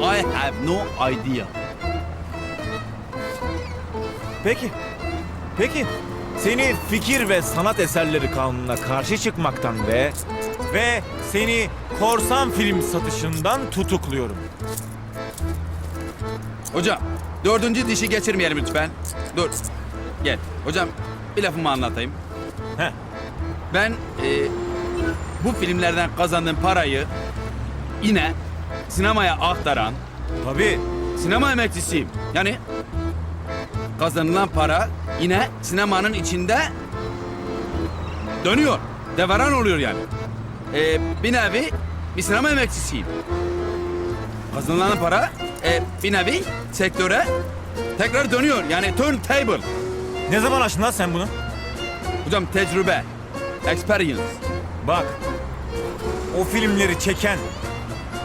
I have no idea. Peki. Peki. Seni fikir ve sanat eserleri kanununa karşı çıkmaktan ve ve seni korsan film satışından tutukluyorum. Hocam dördüncü dişi geçirmeyelim lütfen. Dur. Gel. Hocam bir lafımı anlatayım. Heh. Ben e, bu filmlerden kazandığım parayı yine sinemaya aktaran Tabii. sinema emekçisiyim. Yani kazanılan para yine sinemanın içinde dönüyor. Devaran oluyor yani. E, bir nevi bir sinema emekçisiyim. Kazanılan para e, bir nevi sektöre tekrar dönüyor. Yani turntable. Ne zaman açtın lan sen bunu? Hocam tecrübe, experience. Bak. O filmleri çeken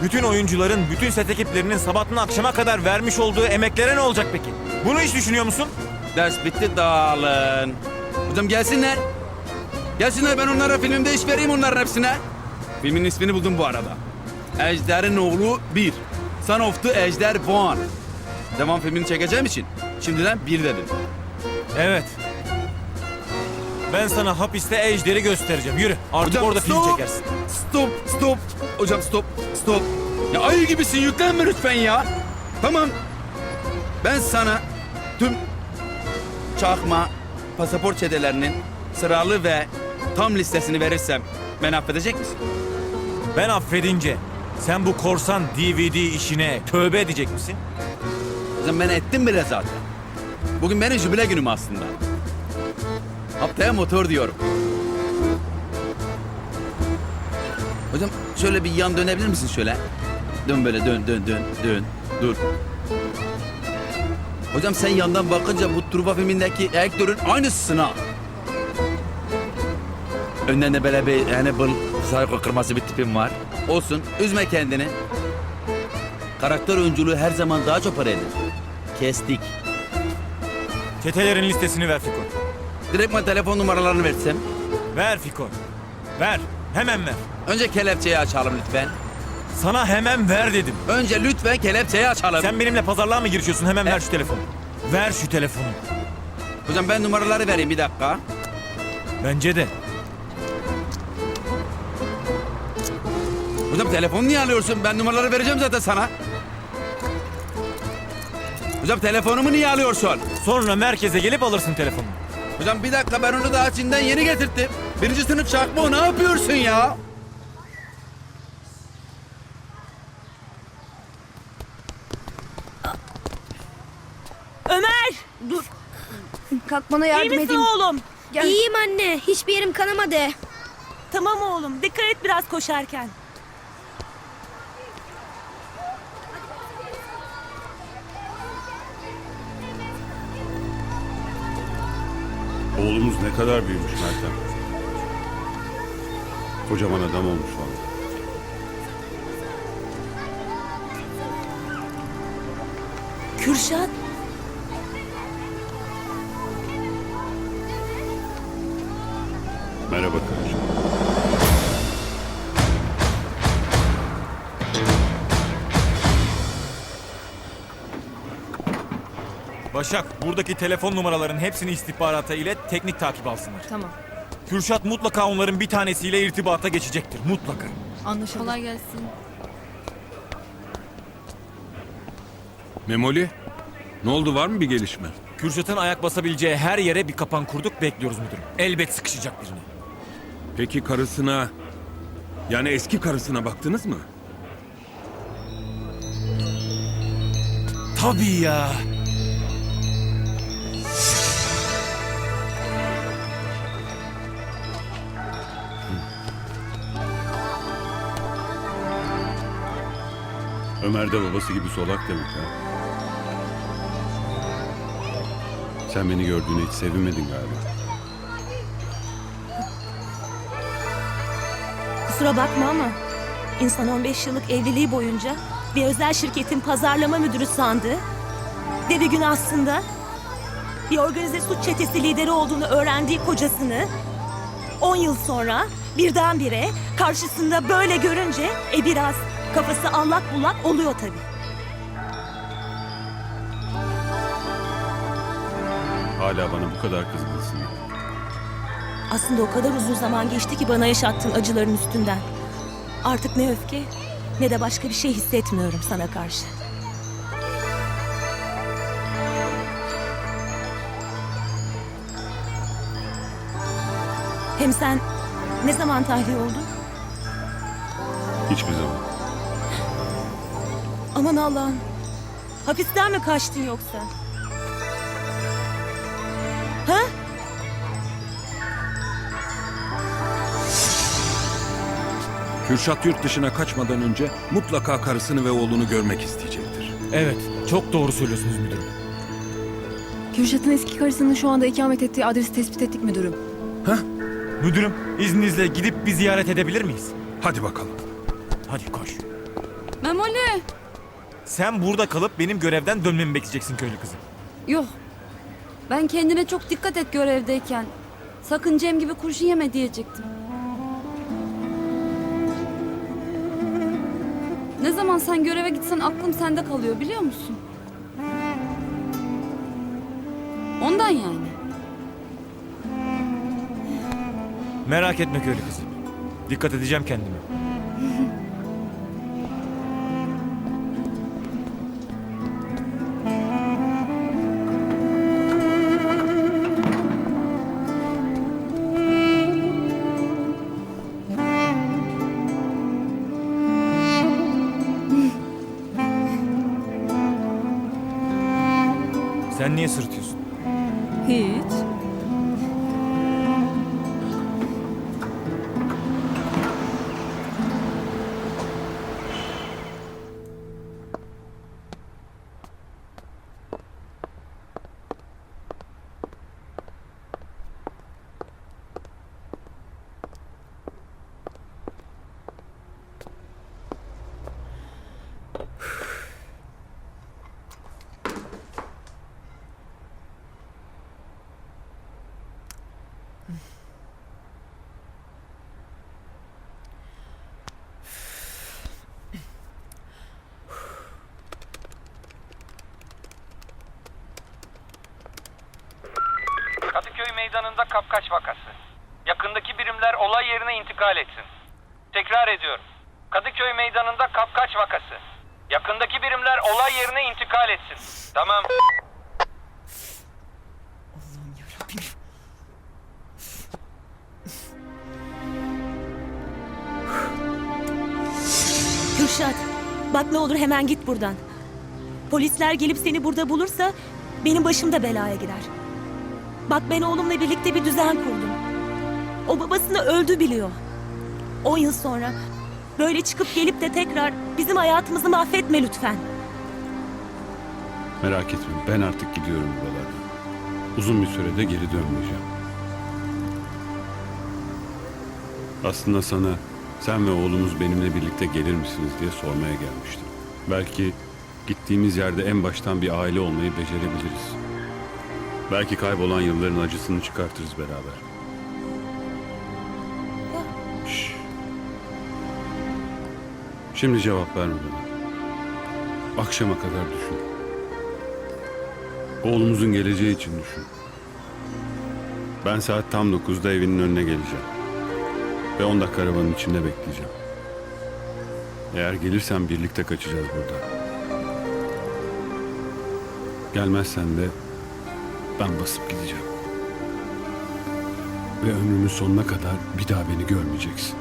bütün oyuncuların, bütün set ekiplerinin sabahtan akşama kadar vermiş olduğu emeklere ne olacak peki? Bunu hiç düşünüyor musun? Ders bitti dağılın. Hocam gelsinler. Gelsinler ben onlara filmde iş vereyim onların hepsine. Filmin ismini buldum bu arada. Ejder'in oğlu 1. Son of the Ejder One. Devam filmini çekeceğim için şimdiden bir dedim. Evet. Ben sana hapiste Ejder'i göstereceğim. Yürü. Artık orada film stop, çekersin. Stop, stop. Hocam stop, stop. Ya ayı gibisin yüklenme lütfen ya. Tamam. Ben sana tüm çakma pasaport çetelerinin sıralı ve tam listesini verirsem beni affedecek misin? Ben affedince sen bu korsan DVD işine tövbe edecek misin? Hocam ben ettim bile zaten. Bugün benim jübile günüm aslında. Haftaya motor diyorum. Hocam şöyle bir yan dönebilir misin şöyle? Dön böyle dön dön dön dön. Dur. Hocam sen yandan bakınca bu Truva filmindeki aktörün aynısısın ha. Önden de böyle bir Hannibal psycho kırması bir tipim var. Olsun üzme kendini. Karakter oyunculuğu her zaman daha çok para eder. Kestik. Çetelerin listesini ver Fiko. Direktman telefon numaralarını versem. Ver Fiko. Ver. Hemen ver. Önce kelepçeyi açalım lütfen. Sana hemen ver dedim. Önce lütfen kelepçeyi açalım. Sen benimle pazarlığa mı girişiyorsun? Hemen ver E- şu telefonu. Ver şu telefonu. Hocam ben numaraları vereyim bir dakika. Bence de. Hocam telefonu niye alıyorsun? Ben numaraları vereceğim zaten sana. Hocam telefonumu niye alıyorsun? Sonra merkeze gelip alırsın telefonu. Hocam bir dakika ben onu daha Çin'den yeni getirttim. Birinci sınıf çakma o ne yapıyorsun ya? Ömer! Dur. Kalkmana iyi yardım misin edeyim. oğlum? Gel. İyiyim anne. Hiçbir yerim kanamadı. Tamam oğlum. Dikkat et biraz koşarken. Oğlumuz ne kadar büyümüş Meltem. Kocaman adam olmuş vallahi. Kürşat. Merhaba karıcığım. Başak, buradaki telefon numaraların hepsini istihbarata ile teknik takip alsınlar. Tamam. Kürşat mutlaka onların bir tanesiyle irtibata geçecektir. Mutlaka. Anlaşıldı. Kolay gelsin. Memoli, ne oldu var mı bir gelişme? Kürşat'ın ayak basabileceği her yere bir kapan kurduk bekliyoruz müdürüm. Elbet sıkışacak birine. Peki karısına, yani eski karısına baktınız mı? Tabii ya. Ömer de babası gibi solak demek ha. Sen beni gördüğüne hiç sevinmedin galiba. Kusura bakma ama insan 15 yıllık evliliği boyunca bir özel şirketin pazarlama müdürü sandı. Bir gün aslında bir organize suç çetesi lideri olduğunu öğrendiği kocasını 10 yıl sonra birdenbire karşısında böyle görünce e biraz Kafası allak bullak oluyor tabii. Hala bana bu kadar kızgınsın. Aslında o kadar uzun zaman geçti ki bana yaşattığın acıların üstünden. Artık ne öfke ne de başka bir şey hissetmiyorum sana karşı. Hem sen ne zaman tahliye oldun? Hiçbir zaman. Aman Allah'ım. Hapisten mi kaçtın yoksa? Ha? Kürşat yurt dışına kaçmadan önce mutlaka karısını ve oğlunu görmek isteyecektir. Evet, çok doğru söylüyorsunuz müdürüm. Kürşat'ın eski karısının şu anda ikamet ettiği adresi tespit ettik müdürüm. Müdürüm, izninizle gidip bir ziyaret edebilir miyiz? Hadi bakalım. Hadi koş. Memoli! Sen burada kalıp benim görevden dönmemi bekleyeceksin köylü kızım. Yok. Ben kendine çok dikkat et görevdeyken. Sakın Cem gibi kurşun yeme diyecektim. Ne zaman sen göreve gitsen aklım sende kalıyor biliyor musun? Ondan yani. Merak etme köylü kızım. Dikkat edeceğim kendime. Niye sırıtıyorsun? Meydanında kapkaç vakası. Yakındaki birimler olay yerine intikal etsin. Tekrar ediyorum. Kadıköy meydanında kapkaç vakası. Yakındaki birimler olay yerine intikal etsin. Tamam. Kürşat, bak ne olur hemen git buradan. Polisler gelip seni burada bulursa benim başım da belaya girer. Bak ben oğlumla birlikte bir düzen kurdum. O babasını öldü biliyor. On yıl sonra böyle çıkıp gelip de tekrar bizim hayatımızı mahvetme lütfen. Merak etme ben artık gidiyorum buralardan. Uzun bir sürede geri dönmeyeceğim. Aslında sana sen ve oğlumuz benimle birlikte gelir misiniz diye sormaya gelmiştim. Belki gittiğimiz yerde en baştan bir aile olmayı becerebiliriz. Belki kaybolan yılların acısını çıkartırız beraber. Şş. Şimdi cevap verme bana. Akşama kadar düşün. Oğlumuzun geleceği için düşün. Ben saat tam 9'da evinin önüne geleceğim. Ve 10 dakika arabanın içinde bekleyeceğim. Eğer gelirsen birlikte kaçacağız burada. Gelmezsen de ben basıp gideceğim. Ve ömrümün sonuna kadar bir daha beni görmeyeceksin.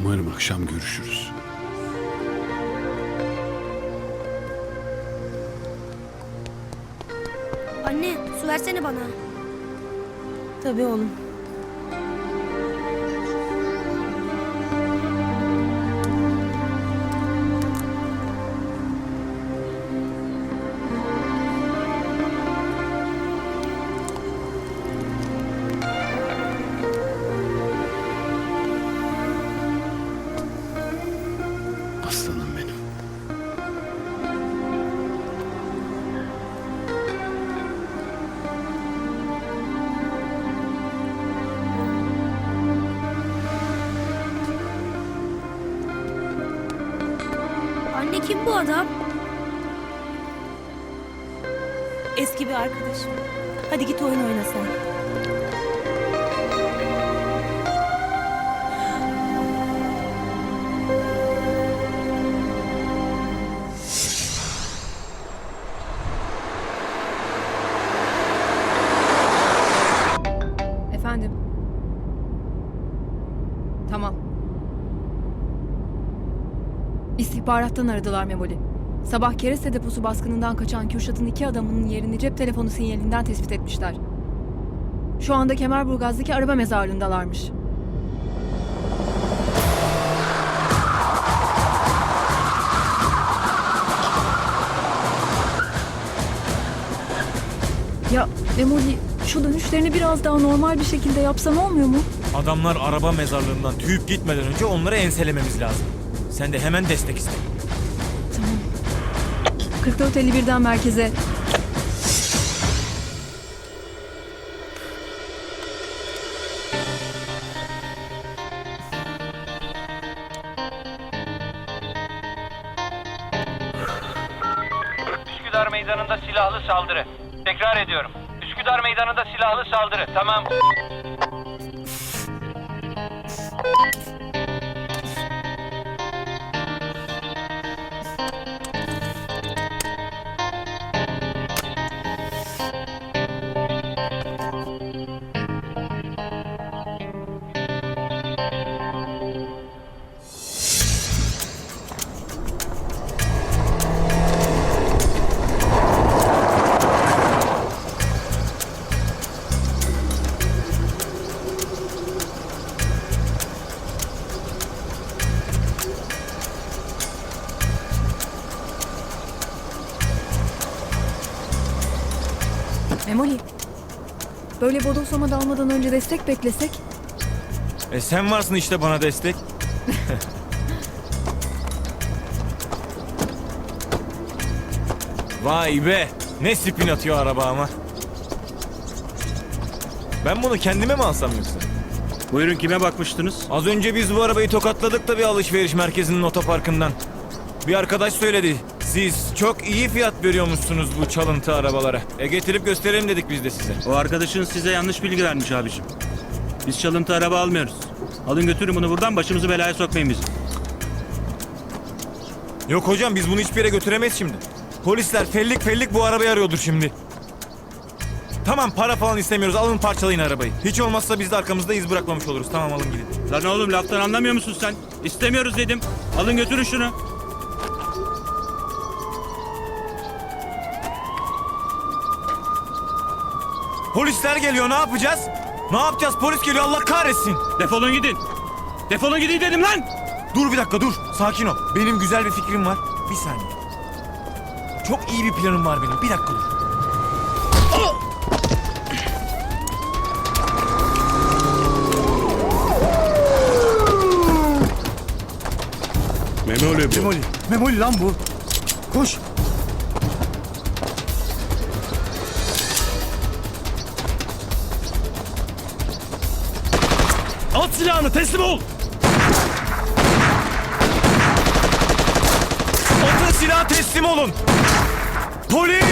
Umarım akşam görüşürüz. Anne su versene bana. Tabii oğlum. adam? Eski bir arkadaşım. Hadi git oyun oyna sen. İstihbarattan aradılar Memoli. Sabah Kereste deposu baskınından kaçan Kürşat'ın iki adamının yerini cep telefonu sinyalinden tespit etmişler. Şu anda Kemerburgaz'daki araba mezarlığındalarmış. Ya Memoli şu dönüşlerini biraz daha normal bir şekilde yapsan olmuyor mu? Adamlar araba mezarlığından tüyüp gitmeden önce onları enselememiz lazım. Sen de hemen destek iste. 4451'den merkeze. Üsküdar Meydanı'nda silahlı saldırı. Tekrar ediyorum. Üsküdar Meydanı'nda silahlı saldırı. Tamam. Böyle bodoslama dalmadan önce destek beklesek. E sen varsın işte bana destek. Vay be. Ne spin atıyor araba ama. Ben bunu kendime mi alsam yoksa? Buyurun kime bakmıştınız? Az önce biz bu arabayı tokatladık da bir alışveriş merkezinin otoparkından. Bir arkadaş söyledi. Siz çok iyi fiyat veriyormuşsunuz bu çalıntı arabalara. E getirip gösterelim dedik biz de size. O arkadaşın size yanlış bilgi vermiş abicim. Biz çalıntı araba almıyoruz. Alın götürün bunu buradan başımızı belaya sokmayın bizi. Yok hocam biz bunu hiçbir yere götüremeyiz şimdi. Polisler fellik fellik bu arabayı arıyordur şimdi. Tamam para falan istemiyoruz alın parçalayın arabayı. Hiç olmazsa biz de arkamızda iz bırakmamış oluruz. Tamam alın gidin. Lan oğlum laftan anlamıyor musun sen? İstemiyoruz dedim. Alın götürün şunu. Polisler geliyor ne yapacağız? Ne yapacağız polis geliyor Allah kahretsin. Defolun gidin. Defolun gidin dedim lan. Dur bir dakika dur sakin ol. Benim güzel bir fikrim var. Bir saniye. Çok iyi bir planım var benim. Bir dakika dur. Memoli bu. Memoli. Memoli lan bu. Koş. At silahını teslim ol. Atın silahı teslim olun. Polis.